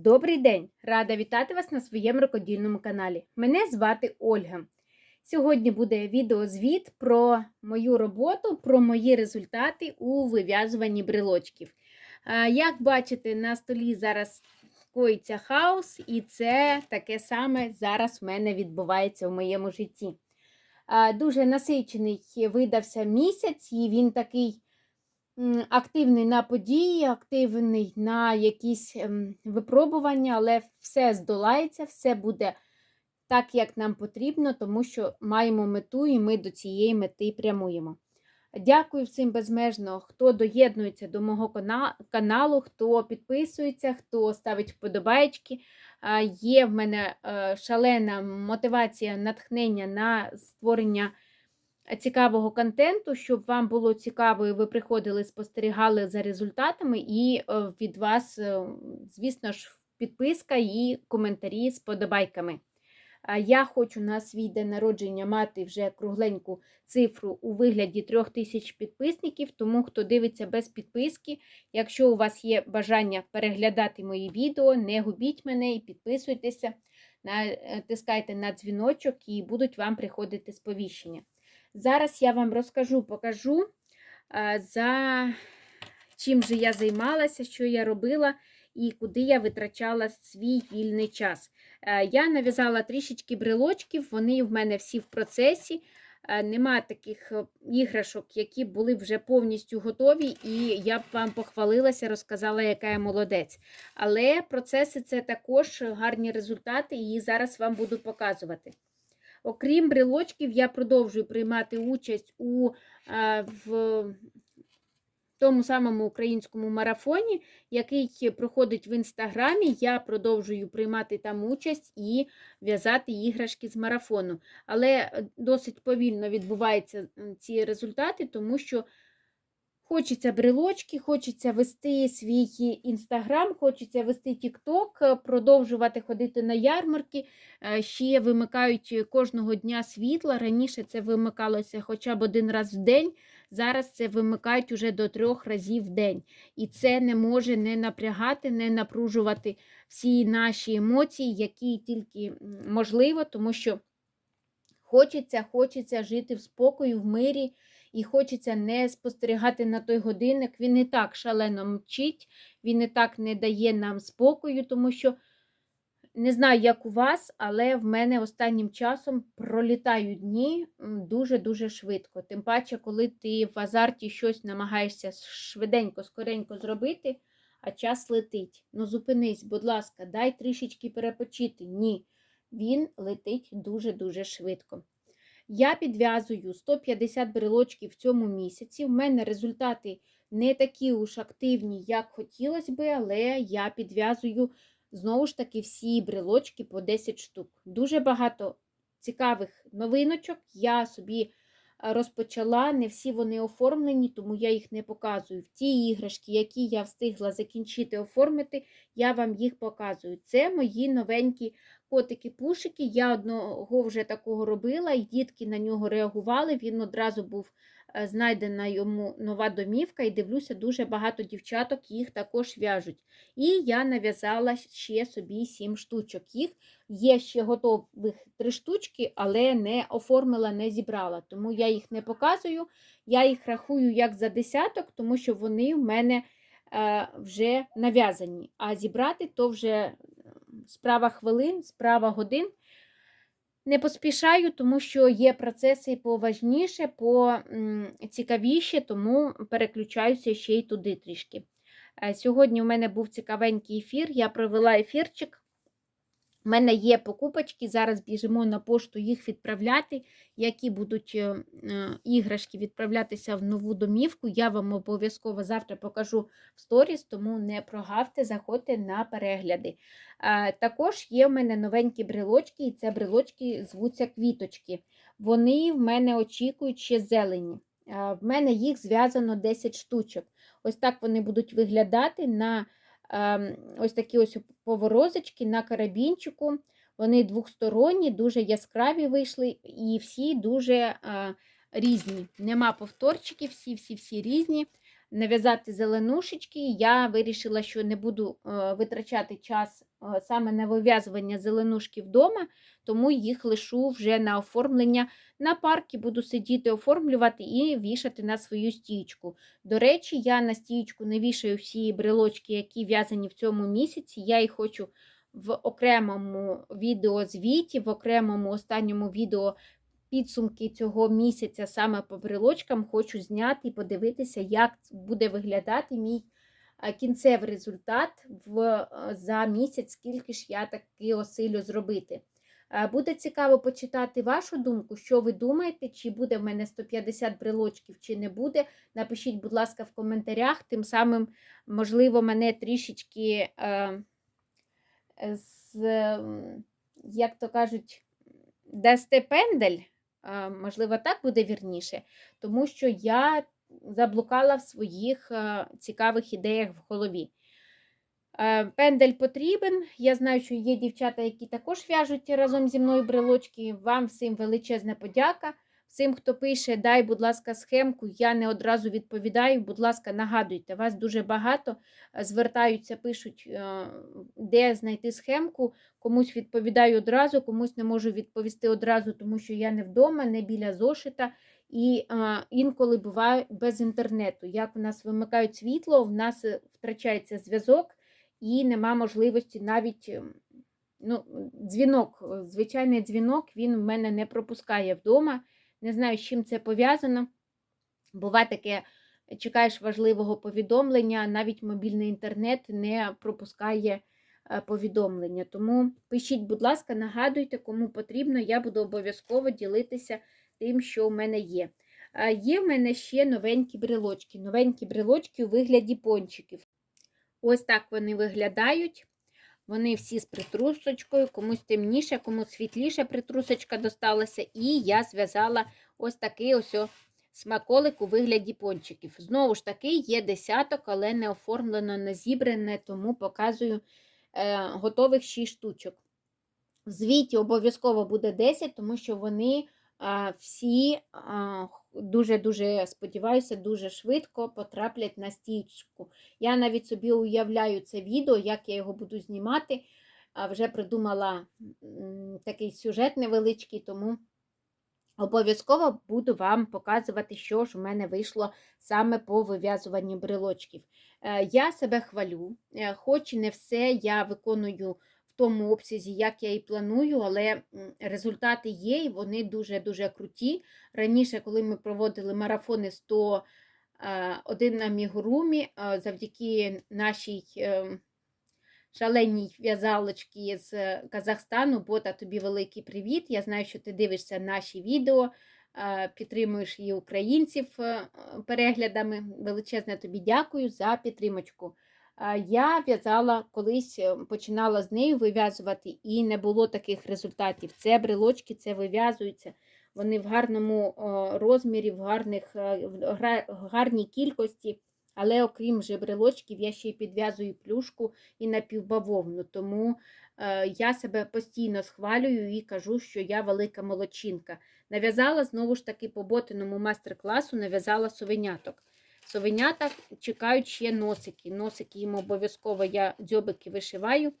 Добрий день! Рада вітати вас на своєму рукодільному каналі. Мене звати Ольга. Сьогодні буде відеозвіт про мою роботу, про мої результати у вив'язуванні брелочків. Як бачите, на столі зараз коїться хаос, і це таке саме зараз в мене відбувається в моєму житті. Дуже насичений видався місяць, і він такий активний на події, активний на якісь ем, випробування, але все здолається, все буде так, як нам потрібно, тому що маємо мету і ми до цієї мети прямуємо. Дякую всім безмежно, хто доєднується до мого каналу, хто підписується, хто ставить вподобайки. Є в мене е, шалена мотивація, натхнення на створення цікавого контенту, щоб вам було цікаво, і ви приходили, спостерігали за результатами, і е, від вас, е, звісно ж, підписка і коментарі з подобайками. Я хочу на свій день народження мати вже кругленьку цифру у вигляді 3000 підписників, тому хто дивиться без підписки, якщо у вас є бажання переглядати мої відео, не губіть мене і підписуйтеся, натискайте на дзвіночок і будуть вам приходити сповіщення. Зараз я вам розкажу, покажу, за чим же я займалася, що я робила і куди я витрачала свій вільний час. Е, Я нав'язала трішечки брелочків, вони в мене всі в процесі. Е, Нема таких е, іграшок, які були вже повністю готові, і я б вам похвалилася, розказала, яка я молодець. Але процеси це також гарні результати, і зараз вам буду показувати. Окрім брелочків, я продовжую приймати участь у е, в тому самому українському марафоні, який проходить в інстаграмі. Я продовжую приймати там участь і в'язати іграшки з марафону. Але е, досить повільно відбуваються ці результати, тому що хочеться брелочки, хочеться вести свій інстаграм, хочеться вести тікток, продовжувати ходити на ярмарки. Е, Ще вимикають кожного дня світла. Раніше це вимикалося хоча б один раз в день. Зараз це вимикають уже до трьох разів в день. І це не може не напрягати, не напружувати всі наші емоції, які тільки можливо, тому що хочеться, хочеться жити в спокої, в мирі, і хочеться не спостерігати на той годинник. Він і так шалено мчить, він і так не дає нам спокою, тому що. Не знаю, як у вас, але в мене останнім часом пролітають дні дуже-дуже швидко. Тим паче, коли ти в азарті щось намагаєшся швиденько, скоренько зробити, а час летить. Ну, зупинись, будь ласка, дай трішечки перепочити. Ні, він летить дуже-дуже швидко. Я підв'язую 150 брелочків в цьому місяці. У мене результати не такі уж активні, як хотілося би, але я підв'язую Знову ж таки, всі брелочки по 10 штук. Дуже багато цікавих новиночок. Я собі розпочала, не всі вони оформлені, тому я їх не показую. Ті іграшки, які я встигла закінчити оформити, я вам їх показую. Це мої новенькі котики-пушики. Я одного вже такого робила, і дітки на нього реагували. Він одразу був е, знайдена йому нова домівка, і дивлюся, дуже багато дівчаток їх також в'яжуть. І я нав'язала ще собі 7 штучок. Їх є ще готових 3 штучки, але не оформила, не зібрала. Тому я їх не показую. Я їх рахую як за десяток, тому що вони в мене е, вже нав'язані. А зібрати то вже е, справа хвилин, справа годин. Не поспішаю, тому що є процеси поважніше, поцікавіше, тому переключаюся ще й туди трішки. Е, Сьогодні у мене був цікавенький ефір, я провела ефірчик. У мене є покупочки, зараз біжимо на пошту їх відправляти, які будуть е, е, іграшки відправлятися в нову домівку. Я вам обов'язково завтра покажу в сторіс, тому не прогавте, заходьте на перегляди. Також є в мене новенькі брелочки, і це брелочки звуться квіточки. Вони в мене очікують ще зелені. В мене їх зв'язано 10 штучок. Ось так вони будуть виглядати на ось такі ось поворозочки на карабінчику. Вони двохсторонні, дуже яскраві вийшли і всі дуже е, різні. Нема повторчиків, всі-всі-всі різні. нав'язати зеленушечки. Я вирішила, що не буду е, витрачати час саме на вив'язування зеленушки вдома, тому їх лишу вже на оформлення на парки, буду сидіти, оформлювати і вішати на свою стічку. До речі, я на стічку не вішаю всі брелочки, які в'язані в цьому місяці. Я їх хочу в окремому відеозвіті, в окремому останньому відео підсумки цього місяця саме по брелочкам хочу зняти і подивитися, як буде виглядати мій е, кінцевий результат в, е, за місяць, скільки ж я таки осилю зробити. Е, Буде цікаво почитати вашу думку, що ви думаєте, чи буде в мене 150 брелочків, чи не буде. Напишіть, будь ласка, в коментарях. Тим самим, можливо, мене трішечки, е, з, як то кажуть, дасте пендель, е, можливо, так буде вірніше, тому що я заблукала в своїх е, цікавих ідеях в голові. Е, Пендель потрібен. Я знаю, що є дівчата, які також в'яжуть разом зі мною брелочки. Вам всім величезна подяка. Всім, хто пише, дай, будь ласка, схемку. Я не одразу відповідаю. Будь ласка, нагадуйте, вас дуже багато е, звертаються, пишуть, де знайти схемку. Комусь відповідаю одразу, комусь не можу відповісти одразу, тому що я не вдома, не біля зошита. І а, інколи буває без інтернету. Як у нас вимикають світло, в нас е, втрачається зв'язок і нема можливості навіть ем, ну, дзвінок, е, звичайний дзвінок, він в мене не пропускає вдома. Не знаю, з чим це пов'язано. Буває таке, чекаєш важливого повідомлення, навіть мобільний інтернет не пропускає е, повідомлення. Тому пишіть, будь ласка, нагадуйте, кому потрібно, я буду обов'язково ділитися тим, що в мене є. Е, Є в мене ще новенькі брелочки. Новенькі брелочки у вигляді пончиків. Ось так вони виглядають. Вони всі з притрусочкою, комусь темніше, комусь світліше притрусочка досталася. І я зв'язала ось такий ось смаколик у вигляді пончиків. Знову ж таки, є десяток, але не оформлено, не зібране, тому показую е, готових 6 штучок. В звіті обов'язково буде 10, тому що вони а, всі дуже-дуже сподіваюся, дуже швидко потраплять на стічку. Я навіть собі уявляю це відео, як я його буду знімати. Вже придумала такий сюжет невеличкий, тому обов'язково буду вам показувати, що ж у мене вийшло саме по вив'язуванню брелочків. Е, Я себе хвалю, е, хоч і не все я виконую тому обсязі, як я і планую, але результати є, і вони дуже-дуже круті. Раніше, коли ми проводили марафони 100 е, на мігурумі, е, завдяки нашій е, шаленій в'язалочці з Казахстану, бота, тобі великий привіт. Я знаю, що ти дивишся наші відео, е, підтримуєш і українців е, переглядами. Величезне тобі дякую за підтримочку. Я в'язала колись, е, починала з нею вив'язувати, і не було таких результатів. Це брелочки, це вив'язуються. Вони в гарному розмірі, в, гарних, е, в гарній кількості. Але окрім же брелочків, я ще й підв'язую плюшку і напівбавовну. Тому е, я себе постійно схвалюю і кажу, що я велика молодчинка. Нав'язала знову ж таки по ботиному майстер-класу, нав'язала совеняток. Совенята чекають ще носики. Носики їм обов'язково я дзьобики вишиваю,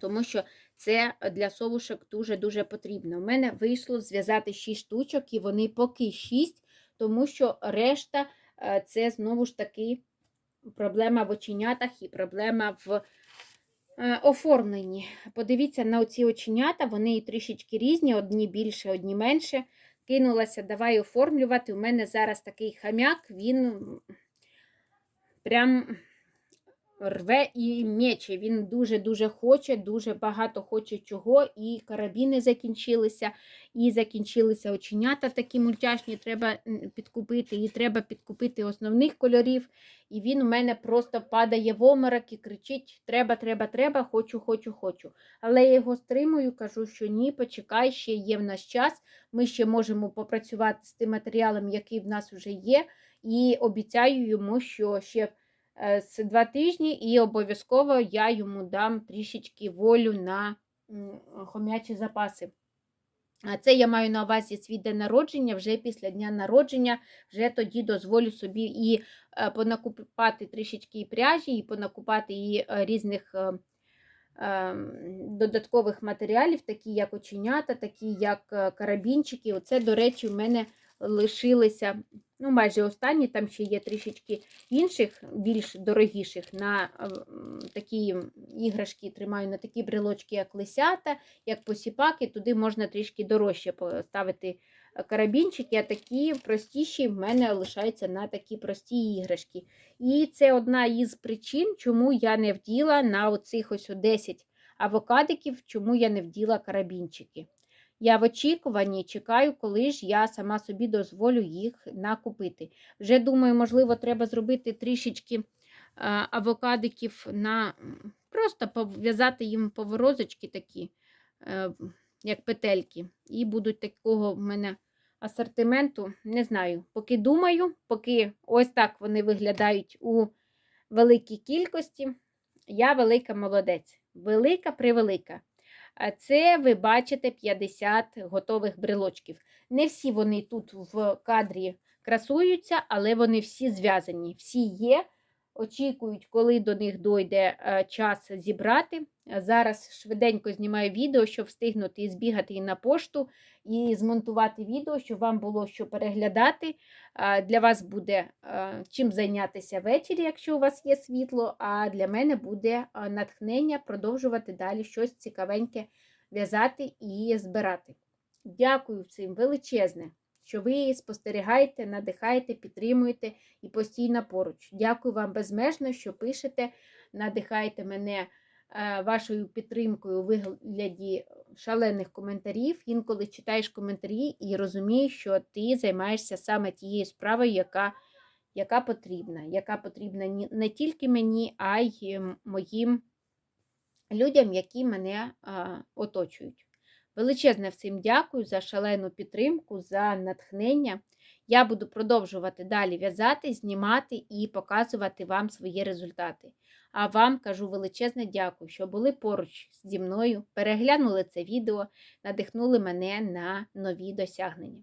тому що це для совушок дуже-дуже потрібно. У мене вийшло зв'язати 6 штучок, і вони поки 6, тому що решта е, це знову ж таки проблема в оченятах і проблема в е, оформленні. Подивіться на оці оченята, вони трішечки різні, одні більше, одні менше. Кинулася, давай оформлювати. У мене зараз такий хам'як, він прям рве і мече. Він дуже-дуже хоче, дуже багато хоче чого. І карабіни закінчилися, і закінчилися оченята такі мультяшні, треба підкупити, і треба підкупити основних кольорів. І він у мене просто падає в оморок і кричить: треба, треба, треба, хочу, хочу, хочу. Але я його стримую, кажу, що ні, почекай, ще є в нас час. Ми ще можемо попрацювати з тим матеріалом, який в нас вже є. І обіцяю йому, що ще з два тижні, і обов'язково я йому дам трішечки волю на хом'ячі запаси. А це я маю на увазі свій день народження, вже після дня народження, вже тоді дозволю собі і е, понакупати трішечки і пряжі, і понакупати і е, різних е, е, додаткових матеріалів, такі як оченята, такі як е, карабінчики. Оце, до речі, в мене лишилися ну, майже останні, там ще є трішечки інших, більш дорогіших на такі іграшки, тримаю на такі брелочки, як лисята, як посіпаки, туди можна трішки дорожче поставити карабінчики, а такі простіші в мене лишаються на такі прості іграшки. І це одна із причин, чому я не вділа на оцих ось 10 авокадиків, чому я не вділа карабінчики. Я в очікуванні чекаю, коли ж я сама собі дозволю їх накупити. Вже думаю, можливо, треба зробити трішечки а, авокадиків на просто пов'язати їм поворозочки такі, е, як петельки. І будуть такого в мене асортименту. Не знаю. Поки думаю, поки ось так вони виглядають у великій кількості. Я велика молодець. Велика превелика. А Це ви бачите 50 готових брелочків. Не всі вони тут в кадрі красуються, але вони всі зв'язані. Всі є. Очікують, коли до них дойде е, час зібрати. Зараз швиденько знімаю відео, щоб встигнути і збігати і на пошту, і змонтувати відео, щоб вам було що переглядати. Для вас буде е, чим зайнятися ввечері, якщо у вас є світло, а для мене буде е, натхнення продовжувати далі щось цікавеньке в'язати і збирати. Дякую всім величезне, що ви спостерігаєте, надихаєте, підтримуєте і постійно поруч. Дякую вам безмежно, що пишете, надихаєте мене е, вашою підтримкою у вигляді шалених коментарів. Інколи читаєш коментарі і розумієш, що ти займаєшся саме тією справою, яка яка потрібна, яка потрібна не тільки мені, а й моїм людям, які мене а, оточують. Величезне всім дякую за шалену підтримку, за натхнення. Я буду продовжувати далі в'язати, знімати і показувати вам свої результати. А вам кажу величезне дякую, що були поруч зі мною, переглянули це відео, надихнули мене на нові досягнення.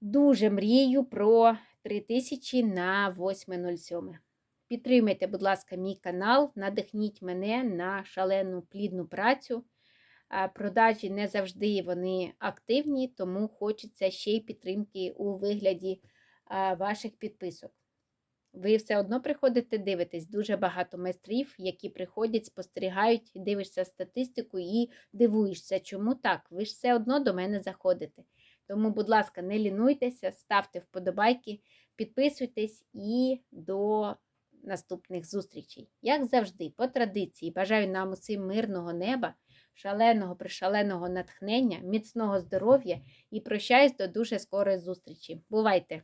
Дуже мрію про 3000 на 8.07. Підтримайте, будь ласка, мій канал, надихніть мене на шалену плідну працю. А Продажі не завжди вони активні, тому хочеться ще й підтримки у вигляді ваших підписок. Ви все одно приходите, дивитесь дуже багато майстрів, які приходять, спостерігають, дивишся статистику і дивуєшся, чому так? Ви ж все одно до мене заходите. Тому, будь ласка, не лінуйтеся, ставте вподобайки, підписуйтесь і до наступних зустрічей. Як завжди, по традиції, бажаю нам усім мирного неба, шаленого, пришаленого натхнення, міцного здоров'я і прощаюсь до дуже скорої зустрічі. Бувайте!